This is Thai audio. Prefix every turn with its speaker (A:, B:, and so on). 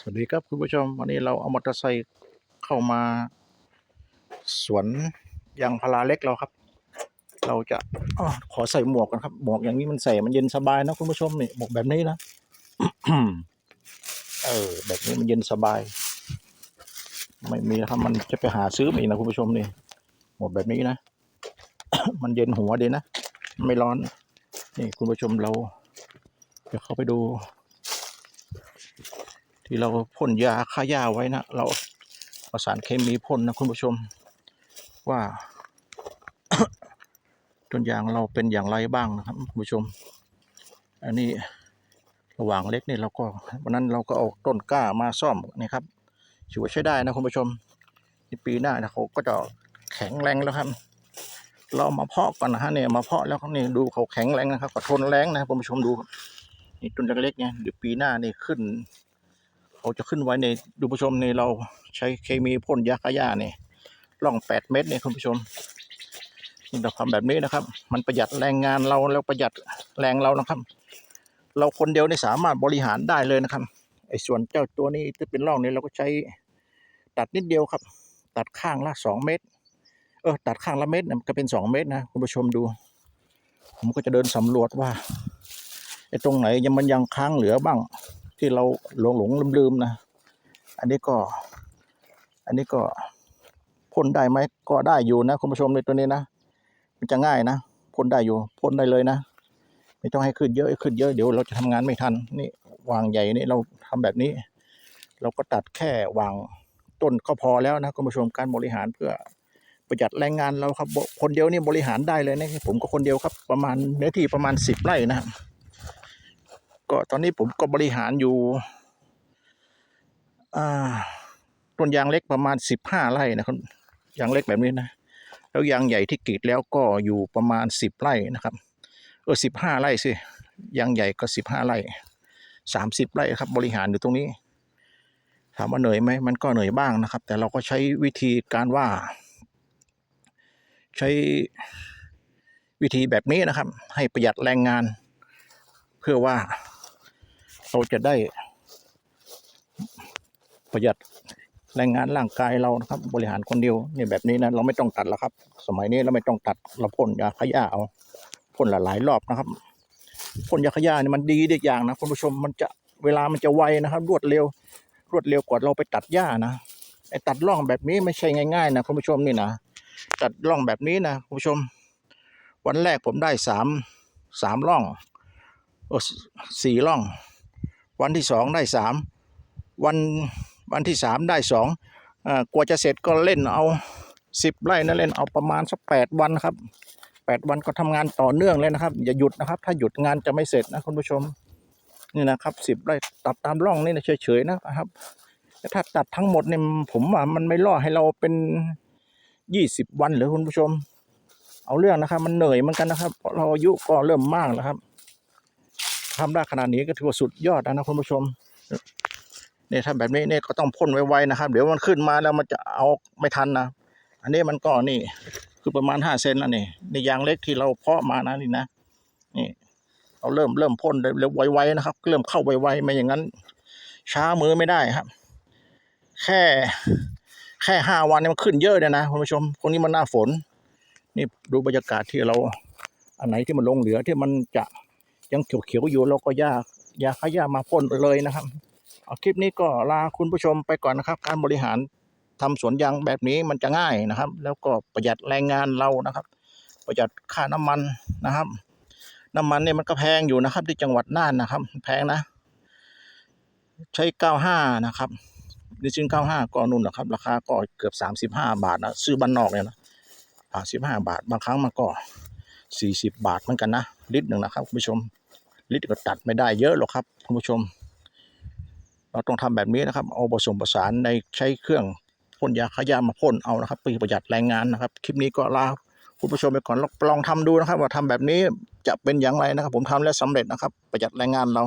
A: สวัสดีครับคุณผู้ชม วันนี้เราเอามอเตอร์ไซค์เข้ามา สวนยางพาราเล็กเราครับ เราจะอขอใส่หมวกกันครับ หมวกอย่างนี้มันใส่มันเย็นสบายนะคุณผู้ชมนี่หมวกแบบนี้นะเออ แบบนี้มันเย็นสบาย ไม่มีครับมันจะไปหาซื้อมาอีกนะคุณผู้ชมนี่หมวกแบบนี้นะมันเย็นหัวดีนะไม่ร้อน นี่คุณผู้ชมเราจะเข้าไปดู ที่เราพ่นยาฆ่าหญ้าไว้นะ เราประสารเคมีพ่นนะคุณผู้ชม ว่าต้นยางเราเป็นอย่างไรบ้างนะครับคุณผู้ชม อันนี้ระหว่างเล็กนี่เราก็วันนั้นเราก็เอาต้นกล้ามาซ่อมนะครับถือว่าใช้ได้นะคุณผู้ชมในปีหน้านะเขาก็จะแข็งแรงแล้วครับ เรามาเพาะก่อนนะฮะเนี่ยมาเพาะแล้วนี่ดูเขาแข็งแรงนะครับก็ทนแรงนะคุณผู้ชมดูนี่ต้นเล็กๆเนี่ยเดี๋ยวปีหน้านี่ขึ้น เขาจะขึ้นไว้ในดูผู้ชมในเราใช้เคมีพ่นยาฆ่าหญ้าเนี่ยล่องแปดเมตรเนี่ยคุณผู้ชมนี่เราทำแบบนี้นะครับ มันประหยัดแรงงานเราแล้วประหยัดแรงเรานะครับ เราคนเดียวนี่สามารถบริหารได้เลยนะครับไอ้ส่วนเจ้าตัวนี้ที่เป็นร่องนี้เราก็ใช้ตัดนิดเดียวครับ ตัดข้างละสองเมตร เออตัดข้างละเมตรนี่ยก็เป็นสองเมตรนะคุณผู้ชมดู ผมก็จะเดินสำรวจว่าไอ้ตรงไหนยังมันยังค้างเหลือบ้าง ที่เราหลงหลงลืมลืมนะ อันนี้ก็ อันนี้ก็พ่นได้ไหมก็ได้อยู่นะคุณผู้ชมในตัวนี้นะ มันจะง่ายนะพ่นได้อยู่พ่นได้เลยนะ ไม่ต้องให้ขึ้นเยอะขึ้นเยอะเดี๋ยวเราจะทำงานไม่ทันนี่วางใหญ่นี่เราทำแบบนี้ เราก็ตัดแค่วางต้นก็พอแล้วนะคุณผู้ชมการบริหารเพื่อประหยัดแรงงานเราครับคนเดียวนี่บริหารได้เลยนะผมก็คนเดียวครับประมาณเนื้อที่ประมาณสิบไร่นะครับ ก็ตอนนี้ผมก็บริหารอยู่ต้นยางเล็กประมาณสิบห้าไร่นะครับยางเล็กแบบนี้นะแล้วยางใหญ่ที่กรีดแล้วก็อยู่ประมาณสิบไร่นะครับเออสิบห้าไร่สิยางใหญ่ก็สิบห้าไร่สามสิบไร่ครับ บริหารอยู่ตรงนี้ ถามว่าเหนื่อยไหมมันก็เหนื่อยบ้างนะครับ แต่เราก็ใช้วิธีการว่า ใช้วิธีแบบนี้นะครับ ให้ประหยัดแรงงาน เพื่อว่า เราจะได้ ประหยัดแรงงานร่างกายเรานะครับ บริหารคนเดียวนี่แบบนี้นะเราไม่ต้องตัดแล้วครับ สมัยนี้เราไม่ต้องตัดเราพ่นยาขยะเอาพ่นหลายรอบนะครับพ่นยาขยะนี่มันดีอีกอย่างนะคุณผู้ชมมันจะเวลามันจะไวนะครับ รวดเร็ว รวดเร็วกว่าเราไปตัดหญ้านะไอ้ตัดร่องแบบนี้ไม่ใช่ง่าย ๆ นะคุณผู้ชมนี่นะตัดร่องแบบนี้นะคุณผู้ชม วันแรกผมได้สามสามร่องเออสี่ร่อง วันที่สองได้สามวันวันที่สามได้สองอ่ากว่าจะเสร็จก็เล่นเอาสิบไร่นะเล่นเอาประมาณสักแปดวันครับแปดวันก็ทำงานต่อเนื่องเลยนะครับ อย่าหยุดนะครับ ถ้าหยุดงานจะไม่เสร็จนะคุณผู้ชมนี่นะครับสิบไร่ตัดตามร่องนี่นะเฉยๆนะครับถ้าตัดทั้งหมดเนี่ยผมว่ามันไม่ล่อให้เราเป็นยี่สิบวันหรือคุณผู้ชม เอาเรื่องนะครับ มันเหนื่อยเหมือนกันนะครับเพราะเราอายุก็เริ่มมากแล้วครับ ทำได้ขนาดนี้ก็ถือว่าสุดยอดแล้วนะคุณผู้ชมเนี่ยถ้าแบบนี้เนี่ยก็ต้องพ่นไวๆนะครับ เดี๋ยวมันขึ้นมาแล้วมันจะเอาไม่ทันนะ อันนี้มันก็นี่ คือประมาณห้าเซนนะนี่นี่ยางเล็กที่เราเพาะมานะนี่นะนี่เราเริ่มเริ่มพ่นเร็วไวๆนะครับ เริ่มเข้าไวๆไม่อย่างนั้น ช้ามือไม่ได้ครับ แค่ แค่ห้าวันเนี่ยมันขึ้นเยอะเลยนะคุณผู้ชมคนนี้มันหน้าฝน นี่ดูบรรยากาศที่เรา อันไหนที่มันลงเหลือที่มันจะ ยังเขียวๆอยู่เราก็ยากยาขยามาพ่นเลยนะครับเอาคลิปนี้ก็ลาคุณผู้ชมไปก่อนนะครับ การบริหารทำสวนยางแบบนี้มันจะง่ายนะครับ แล้วก็ประหยัดแรงงานเรานะครับ ประหยัดค่าน้ำมันนะครับ น้ำมันเนี่ยมันก็แพงอยู่นะครับ ที่จังหวัดน่านนะครับ แพงนะ ใช้ 95 นะครับดิซิน95 ก็นู่นนะครับ ราคาก็เกือบ 35 บาทนะซื้อบ้านนอกเนี่ยนะ35บาท บางครั้งมันก็ 40 บาทเหมือนกันนะลิตรหนึ่งนะครับคุณผู้ชม ลิตรก็ตัดไม่ได้เยอะหรอกครับคุณผู้ชม เราต้องทำแบบนี้นะครับ เอาผสมผสานในใช้เครื่องพ่นยาขยะมาพ่นเอานะครับประหยัดแรงงานนะครับ คลิปนี้ก็ลาคุณผู้ชมไปก่อนลองลองทำดูนะครับ ว่าทำแบบนี้จะเป็นอย่างไรนะครับ ผมทำแล้วสำเร็จนะครับ ประหยัดแรงงานเรา